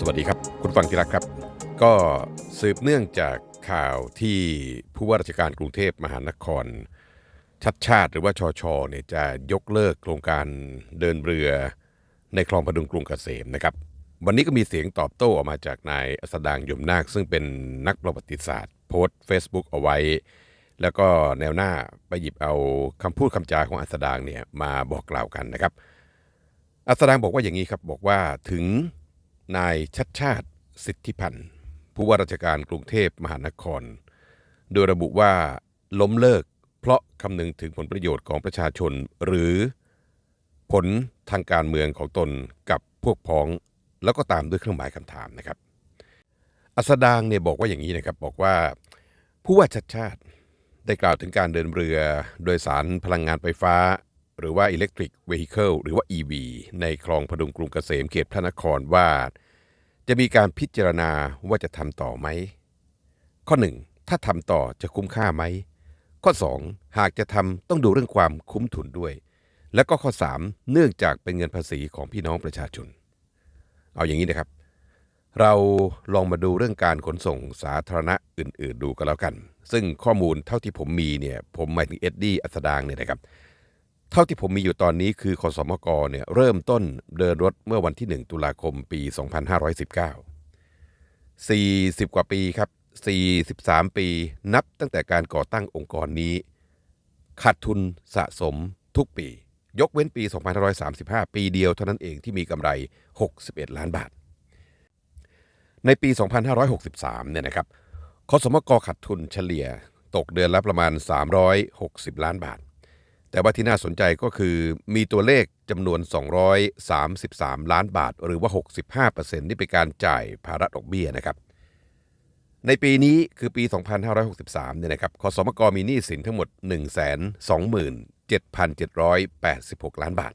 สวัสดีครับ คุณฟังที่รักครับ ก็สืบเนื่องจากข่าวที่ผู้ว่าราชการกรุงเทพมหานคร ชัดชาติหรือว่าชอชอเนี่ยจะยกเลิกโครงการเดินเรือในคลองพดุงกรุงเกษมนะครับ วันนี้ก็มีเสียงตอบโต้ออกมาจากนายอสดางยมนาค ซึ่งเป็นนักประวัติศาสตร์ โพสต์ Facebook เอาไว้ แล้วก็แนวหน้าไปหยิบเอาคำพูดคำจาของอัสดางเนี่ยมาบอกกล่าวกันนะครับ อัสดางบอกว่าอย่างนี้ครับบอกว่าถึง นายชัดชาติสิทธิพันธ์ผู้ว่าราชการกรุงเทพมหานคร โดยระบุว่าล้มเลิก เพราะคำนึงถึงผลประโยชน์ของประชาชน หรือผลทางการเมืองของตนกับพวกพ้อง แล้วก็ตามด้วยเครื่องหมายคำถามนะครับ อัสดางเนี่ยบอกว่าอย่างนี้นะครับบอกว่า ผู้ว่าชัดชาติได้กล่าวถึงการเดินเรือโดยสารพลังงานไฟฟ้า หรือว่า Electric Vehicle หรือว่า EV ในคลองพดุงกรุงเกษมเขตพระนครว่า จะมีการพิจารณาว่าจะทำต่อไหม ข้อ 1 ถ้าทำต่อจะคุ้มค่าไหม ข้อ 2 หากจะทำต้องดูเรื่องความคุ้มทุนด้วย และก็ข้อ 3 เนื่องจากเป็นเงินภาษีของพี่น้องประชาชน เอาอย่างนี้นะครับ เราลองมาดูเรื่องการขนส่งสาธารณะอื่น ๆ ดูกันแล้วกัน ซึ่งข้อมูลเท่าที่ผมมีเนี่ยผมหมายถึงเอ็ดดี้อัสดางเนี่ยนะครับ ท่าที่ผมมีอยู่ตอนนี้คือคสมกเนี่ยเริ่มต้นเดินรถเมื่อวันที่ 1 ตุลาคมปี 2519 40 กว่าปีครับ 43 ปีนับตั้งแต่การก่อตั้งองค์กรนี้ขาดทุนสะสมทุกปี ยกเว้นปี 2535 ปีเดียวเท่านั้นเองที่มีกำไร 61 ล้านบาท ในปี 2563 เนี่ยนะครับคสมกขาดทุนเฉลี่ยตกเดือนละประมาณ 360 ล้านบาท แต่ว่าที่น่าสนใจก็คือมีตัวเลขจำนวน 233 ล้านบาท หรือว่า 65%นี่เป็นการจ่ายภาระดอกเบี้ยนะครับ ในปีนี้คือปี 2563 เนี่ยนะครับคสมกมีหนี้สินทั้งหมด 127,786 ล้านบาท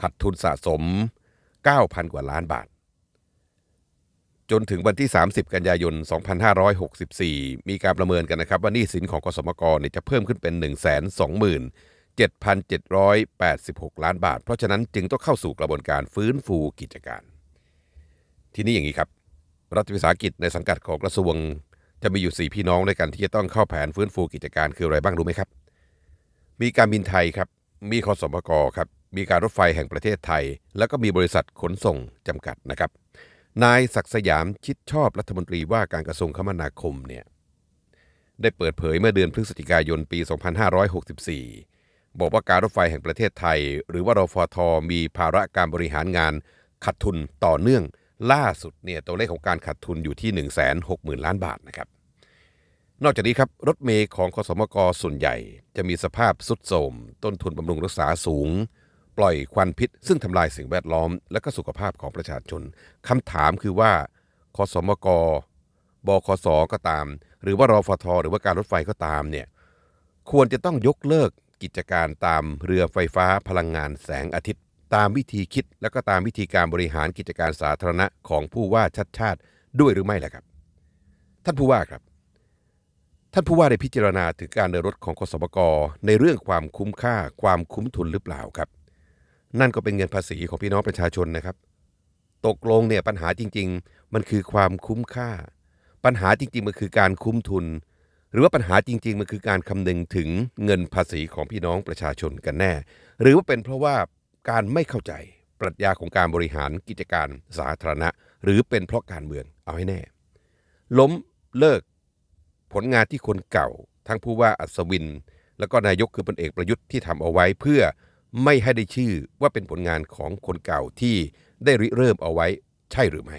ขาดทุนสะสม 9,000 กว่าล้านบาท จนถึงวันที่ 30 กันยายน 2564 มีการประเมินกันนะครับว่าหนี้สินของกสมกเนี่ยจะเพิ่มขึ้นเป็น 7,786 ล้านบาท เพราะฉะนั้นจึงต้องเข้าสู่กระบวนการฟื้นฟูกิจการ ทีนี้อย่างนี้ครับ รัฐวิสาหกิจในสังกัดของกระทรวง จะมีอยู่ 4 พี่น้องด้วยกันที่จะต้องเข้าแผนฟื้นฟูกิจการคืออะไรบ้างรู้ไหมครับ มีการบินไทยครับ มีคสมกครับ มีการรถไฟแห่งประเทศไทย แล้วก็มีบริษัทขนส่งจำกัดนะครับ นายศักดิ์สยามชิดชอบรัฐมนตรีว่าการกระทรวงคมนาคมเนี่ยได้เปิดเผยเมื่อเดือนพฤศจิกายนปี 2564 บอกว่าการรถไฟแห่งประเทศไทย หรือว่ารฟทมีภาระการบริหารงานขาดทุนต่อเนื่อง ล่าสุดเนี่ยตัวเลขของการขาดทุนอยู่ที่ 160,000 ล้านบาทนะครับ นอกจากนี้ครับรถเมย์ของคสมกส่วนใหญ่ จะมีสภาพสุดโทรมต้นทุนบำรุงรักษาสูง ปล่อยควันพิษ ซึ่งทำลายสิ่งแวดล้อม และก็สุขภาพของประชาชนคำถามคือว่าคสมกบคสก็ตาม หรือว่ารฟท หรือว่าการรถไฟก็ตามเนี่ยควรจะต้องยกเลิก กิจการตามเรือไฟฟ้าพลังงานแสงอาทิตย์ ตามวิธีคิดและก็ตามวิธีการบริหารกิจการสาธารณะของผู้ว่าชัดชาติด้วยหรือไม่ล่ะครับ ท่านผู้ว่าครับ ท่านผู้ว่าได้พิจารณาถึงการเดินรถของคสมกในเรื่องความคุ้มค่าความคุ้มทุนหรือเปล่าครับ นั่นก็เป็นเงินภาษีของพี่น้องประชาชนนะครับ ตกลงเนี่ยปัญหาจริง ๆ มันคือความคุ้มค่า ปัญหาจริงๆมันคือการคุ้มทุน หรือว่าปัญหาจริง ๆ มันคือการคำนึงถึงเงินภาษีของพี่น้องประชาชนกันแน่ หรือว่าเป็นเพราะว่าการไม่เข้าใจปรัชญาของการบริหารกิจการสาธารณะ หรือเป็นเพราะการเมืองเอาให้แน่ ล้มเลิกผลงานที่คนเก่า ทั้งผู้ว่าอัศวิน แล้วก็นายกคือพลเอกประยุทธ์ที่ทำเอาไว้เพื่อไม่ให้ได้ชื่อว่าเป็นผลงานของคนเก่าที่ได้ริเริ่มเอาไว้ใช่หรือไม่